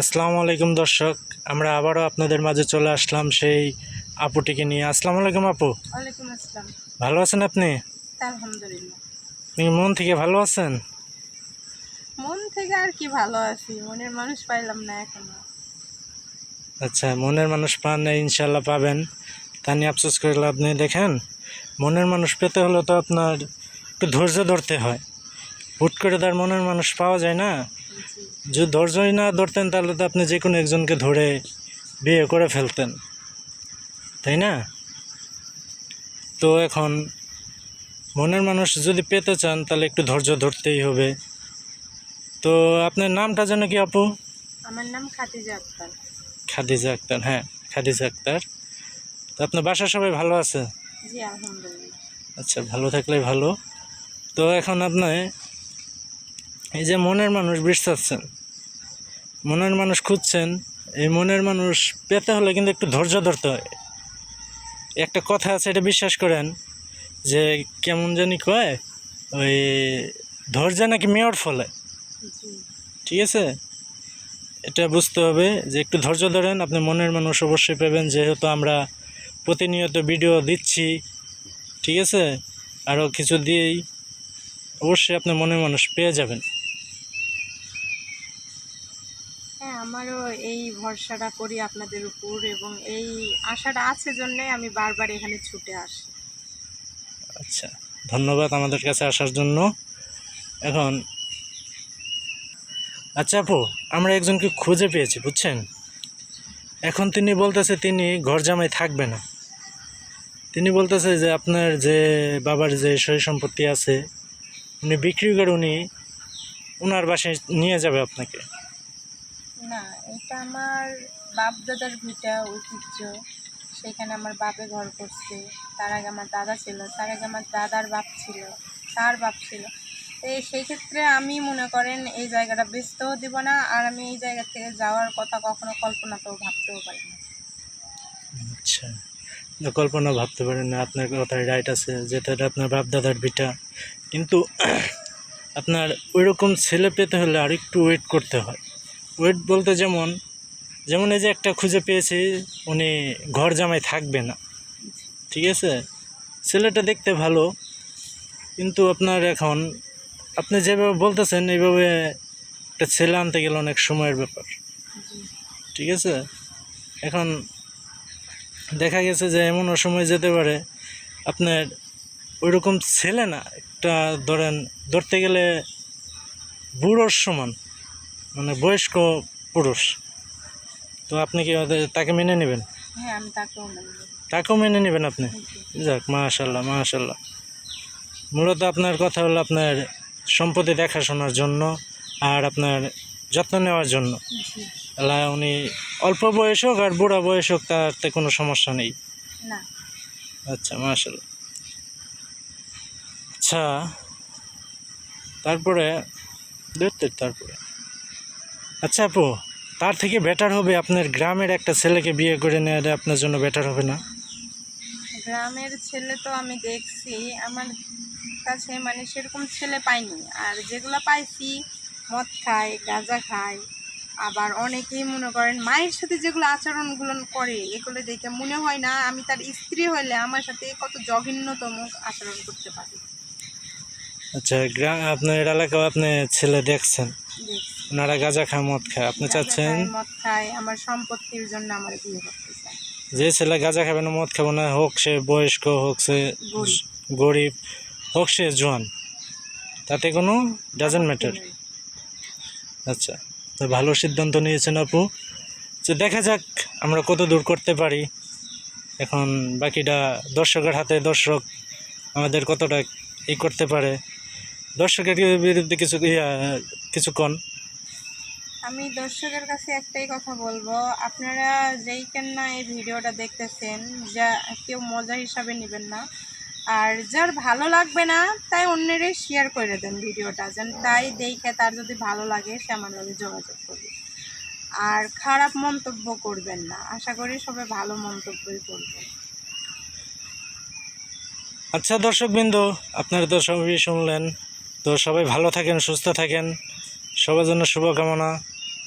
আসসালামু আলাইকুম দর্শক আমরা আবারও আপনাদের মাঝে চলে আসলাম সেই আপুটিকে নিয়ে। আসসালামু আলাইকুম আপু। ওয়ালাইকুম আসসালাম। ভালো আছেন আপনি? আলহামদুলিল্লাহ। আপনি মন থেকে ভালো আছেন? মন থেকে আর কি ভালো আছি মনের মানুষ পাইলাম না এখনও। আচ্ছা মনের মানুষ পান না ইনশাল্লাহ পাবেন। তা নিয়ে আফসোস করে লাভ নেই দেখেন। মনের মানুষ পেতে হলে তো আপনার একটু ধৈর্য ধরতে হয়। হুট করে তার মনের মানুষ পাওয়া যায় না। যদি ধৈর্যই না ধরতেন তাহলে তো আপনি যে কোনো একজনকে ধরে বিয়ে করে ফেলতেন। তাই না? তো এখন মনের মানুষ যদি পেতে চান তাহলে একটু ধৈর্য ধরতেই হবে। তো আপনার নামটা যেন কি আপু? আমার নাম খাদিজা আক্তার। খাদিজা আক্তার হ্যাঁ খাদিজা আক্তার। তো আপনার বাসা সবাই ভালো আছে? জি আলহামদুলিল্লাহ। আচ্ছা ভালো থাকলে ভালো। তো এখন আপনি এই যে মনের মানুষ বিশ্বাসছেন মনের মানুষ খুঁজছেন, এই মনের মানুষ পেতে হলে কিন্তু একটু ধৈর্য ধরতে হয়। একটা কথা আছে, এটা বিশ্বাস করেন, যে কেমন জানি কয়, ওই ধৈর্য নাকি মেয়র ফলে। ঠিক আছে? এটা বুঝতে হবে যে একটু ধৈর্য ধরেন, আপনি মনের মানুষ অবশ্যই পাবেন, যেহেতু আমরা প্রতিনিয়ত ভিডিও দিচ্ছি। ঠিক আছে? আরও কিছু দিয়েই অবশ্যই আপনি মনের মানুষ পেয়ে যাবেন। আমারও এই ভরসাটা করি আপনাদের উপর এবং এই আশাটা আছে জন্যে আমি বারবার এখানে ছুটে আসি। আচ্ছা ধন্যবাদ আমাদের কাছে আসার জন্য। এখন আচ্ছা আপু, আমরা একজনকে খুঁজে পেয়েছি, বুঝছেন? এখন তিনি বলতেছে তিনি ঘর জামাই থাকবে না। তিনি বলতেছে যে আপনার যে বাবার যে সই সম্পত্তি আছে, উনি বিক্রি করে উনি ওনার বাসায় নিয়ে যাবে আপনাকে। না, এটা আমার বাপ দাদার ভিটা ঐতিহ্য। সেখানে আমার বাপে ঘর করছে। তার আগে আমার দাদা ছিল। তার আগে আমার দাদার বাপ ছিল। তার বাপ ছিল। তো সেই ক্ষেত্রে আমি মনে করেন এই জায়গাটা বেচতেও দিব না, আর আমি এই জায়গা থেকে যাওয়ার কথা কখনো কল্পনাতেও ভাবতেও পারি না। আচ্ছা। তো কল্পনা ভাবতে পারেন না। আপনার কথায় রাইট আছে যেটা আপনার বাপ দাদার বিটা কিন্তু আপনার ওইরকম ছেলে পেতে হলে আর একটু ওয়েট করতে হয়। ওয়েট বলতে যেমন যেমন এই যে একটা খুঁজে পেয়েছি, উনি ঘর জামাই থাকবে না। ঠিক আছে? ছেলেটা দেখতে ভালো, কিন্তু আপনার এখন, আপনি যেভাবে বলতেছেন, এইভাবে একটা ছেলে আনতে গেলে অনেক সময়ের ব্যাপার। ঠিক আছে? এখন দেখা গেছে যে এমন সময় যেতে পারে, আপনার ওইরকম ছেলে না, একটা ধরেন, ধরতে গেলে বুড়োর সমান। মানে বয়স্ক পুরুষ। তো আপনি কি ওদের- তাকে মেনে নেবেন? হ্যাঁ তাকেও মেনে নেবেন আপনি? যাক মাশাল্লাহ মাশাল্লাহ মূলত আপনার কথা হলো আপনার সম্পত্তি দেখাশোনার জন্য আর আপনার যত্ন নেওয়ার জন্য। উনি অল্প বয়স হোক আর বুড়া বয়স হোক তাতে কোনো সমস্যা নেই। আচ্ছা মার্শাল আচ্ছা তারপরে দেখতে তারপরে। আচ্ছা আপু তার থেকে বেটার হবে আপনার গ্রামের একটা ছেলেকে বিয়ে করে নেওয়াটা আপনার জন্য বেটার হবে না? গ্রামের ছেলে তো আমি দেখছি আমার কাছে মানে সেরকম ছেলে পাইনি। আর যেগুলো পাইছি মদ খায় গাঁজা খায় আবার অনেকেই মনে করেন মায়ের সাথে যেগুলো আচরণগুলো করে এগুলো দেখে মনে হয় না আমি তার স্ত্রী হলে আমার সাথে কত জঘন্যতম আচরণ করতে পারি। আচ্ছা গ্রাম আপনার এলাকাও আপনি ছেলে দেখছেন। দেখছি। ওনারা গাঁজা খায় মদ খায়। আপনি চাচ্ছেন? মদ খায় আমার সম্পত্তির জন্য আমার বিয়ে করতে চায়। যে ছেলে গাঁজা খাবে না মদ খাবে না হোক সে বয়স্ক হোক সে গরিব। গরিব হোক সে জোয়ান তাতে কোনো ডাজেন্ট ম্যাটার আচ্ছা তো ভালো সিদ্ধান্ত নিয়েছেন আপু। যে দেখা যাক আমরা কত দূর করতে পারি। এখন বাকিটা দর্শকের হাতে দর্শক আমাদের কতটা ই করতে পারে। দর্শকের বিরুদ্ধে কিছু ইয়া, কিছুক্ষণ আমি দর্শকের কাছে একটাই কথা বলব। আপনারা যেই কেন না এই ভিডিওটা দেখতেছেন, যা কেউ মজা হিসাবে নেবেন না। আর যার ভালো লাগবে না, তাই অন্যেরই শেয়ার করে দেন ভিডিওটা যেন তাই দেখে তার যদি ভালো লাগে, সে আমার লগে যোগাযোগ করবে। আর খারাপ মন্তব্য করবেন না। আশা করি সবাই ভালো মন্তব্যই করবেন আচ্ছা দর্শকবৃন্দ, আপনারা তো সবই শুনলেন। তো সবাই ভালো থাকেন, সুস্থ থাকেন। সবার জন্য শুভকামনা।